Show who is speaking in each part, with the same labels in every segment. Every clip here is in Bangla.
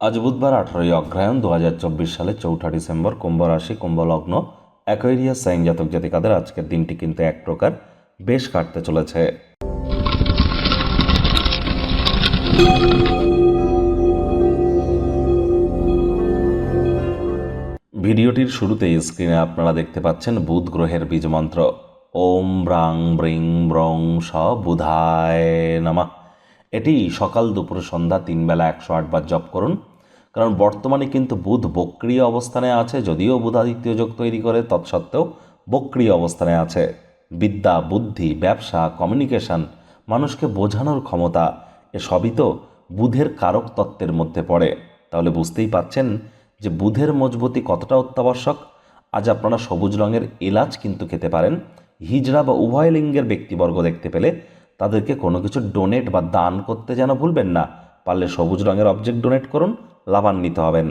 Speaker 1: আজ বুধবার আঠারোই অগ্রহায়ণ দু হাজার চব্বিশ সালে চৌঠা ডিসেম্বর কুম্ভ রাশি, কুম্ভ লগ্ন, অ্যাকোয়ারিয়াস সাইন জাতক জাতিকাদের আজকের দিনটি কিন্তু এক প্রকার বেশ কাটতে চলেছে। ভিডিওটির শুরুতেই স্ক্রিনে আপনারা দেখতে পাচ্ছেন বুধ গ্রহের বীজমন্ত্র ওম ব্রাং ব্রিং ব্রং স বুধায় নামা। এটি সকাল দুপুর সন্ধ্যা তিন বেলা একশো আটবার জপ করুন। কারণ বর্তমানে কিন্তু বুধ বক্রিয় অবস্থানে আছে, যদিও বুধাদিত্য যোগ তৈরি করে, তৎসত্ত্বেও বক্রিয় অবস্থানে আছে। বিদ্যা, বুদ্ধি, ব্যবসা কমিউনিকেশন মানুষকে বোঝানোর ক্ষমতা, এসবই তো বুধের কারক তত্ত্বের মধ্যে পড়ে। তাহলে বুঝতেই পাচ্ছেন যে বুধের মজবুতি কতটা অত্যাবশ্যক? আজ আপনারা সবুজ রঙের এলাচ কিন্তু খেতে পারেন। হিজড়া বা উভয় লিঙ্গের ব্যক্তিবর্গ দেখতে পেলে তাদেরকে কোনো কিছু ডোনেট বা দান করতে যেন ভুলবেন না। পারলে সবুজ রঙের অবজেক্ট ডোনেট করুন লাভান্বিত হবেন।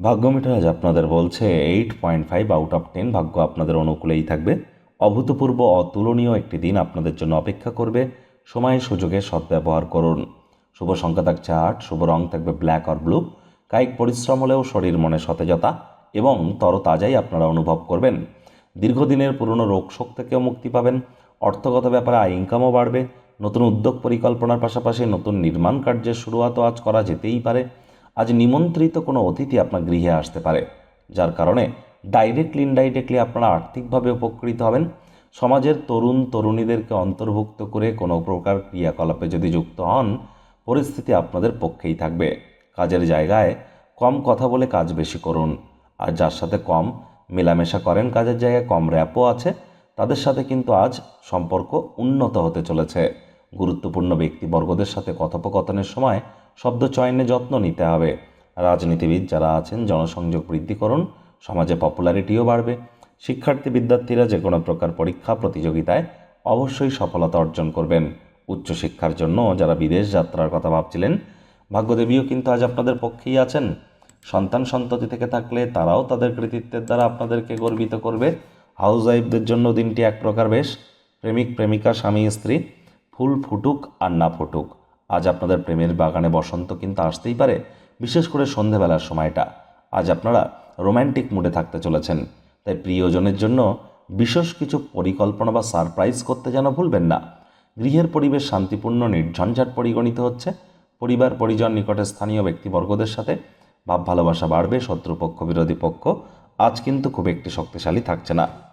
Speaker 1: ভাগ্য মিটার আজ আপনাদের বলছে, eight point five out of ten ভাগ্য আপনাদের অনুকূলেই থাকবে। অভূতপূর্ব অতুলনীয় একটি দিন আপনাদের জন্য অপেক্ষা করবে। সময় সুযোগে সদ্ব্যবহার করুন। শুভ সংখ্যা থাকছে আট, শুভ রং থাকবে ব্ল্যাক আর ব্লু। কায়িক পরিশ্রম হলেও শরীর মনে সতেজতা এবং তরতাজাই আপনারা অনুভব করবেন। দীর্ঘদিনের পুরনো রোগ শোক থেকেও মুক্তি পাবেন। অর্থগত ব্যাপারে আয় ইনকামও বাড়বে। নতুন উদ্যোগ পরিকল্পনার পাশাপাশি নতুন নির্মাণ কার্যের শুরুয়াতও আজ করা যেতেই পারে। আজ নিমন্ত্রিত কোনো অতিথি আপনার গৃহে আসতে পারে, যার কারণে ডাইরেক্টলি ইনডাইরেক্টলি আপনারা আর্থিকভাবে উপকৃত হবেন। সমাজের তরুণ তরুণীদেরকে অন্তর্ভুক্ত করে কোনো প্রকার ক্রিয়াকলাপে যদি যুক্ত হন, পরিস্থিতি আপনাদের পক্ষেই থাকবে। কাজের জায়গায় কম কথা বলে কাজ বেশি করুন, আর যার সাথে কম মেলামেশা করেন, কাজের জায়গায় কম র্যাপও আছে, তাদের সাথে কিন্তু আজ সম্পর্ক উন্নত হতে চলেছে। গুরুত্বপূর্ণ ব্যক্তিবর্গদের সাথে কথোপকথনের সময় শব্দ চয়নে যত্ন নিতে হবে। রাজনীতিবিদ যারা আছেন, জনসংযোগ বৃদ্ধি করুন, সমাজে পপুলারিটিও বাড়বে। শিক্ষার্থী বিদ্যার্থীরা যে কোনো প্রকার পরীক্ষা, প্রতিযোগিতায় অবশ্যই সফলতা অর্জন করবেন। উচ্চশিক্ষার জন্য যারা বিদেশ যাত্রার কথা ভাবছিলেন, ভাগ্যদেবীও কিন্তু আজ আপনাদের পক্ষেই আছেন। সন্তান সন্ততি থেকে থাকলে তারাও তাদের কৃতিত্বের দ্বারা আপনাদেরকে গর্বিত করবে। হাউস ওয়াইফদের জন্য দিনটি এক প্রকার বেশ। প্রেমিক, প্রেমিকা, স্বামী, স্ত্রী, ফুল ফুটুক আর না ফুটুক। আজ আপনাদের প্রেমের বাগানে বসন্ত কিন্তু আসতেই পারে, বিশেষ করে সন্ধেবেলার সময়টা। আজ আপনারা রোম্যান্টিক মুডে থাকতে চলেছেন। তাই প্রিয়জনের জন্য বিশেষ কিছু পরিকল্পনা বা সারপ্রাইজ করতে যেন ভুলবেন না। গৃহের পরিবেশ শান্তিপূর্ণ, নির্ঝঞ্ঝাট পরিগণিত হচ্ছে। পরিবার পরিজন নিকটে স্থানীয় ব্যক্তিবর্গদের সাথে ভাব ভালোবাসা বাড়বে, শত্রুপক্ষ, বিরোধী পক্ষ। আজ কিন্তু খুব একটি শক্তিশালী থাকছে না।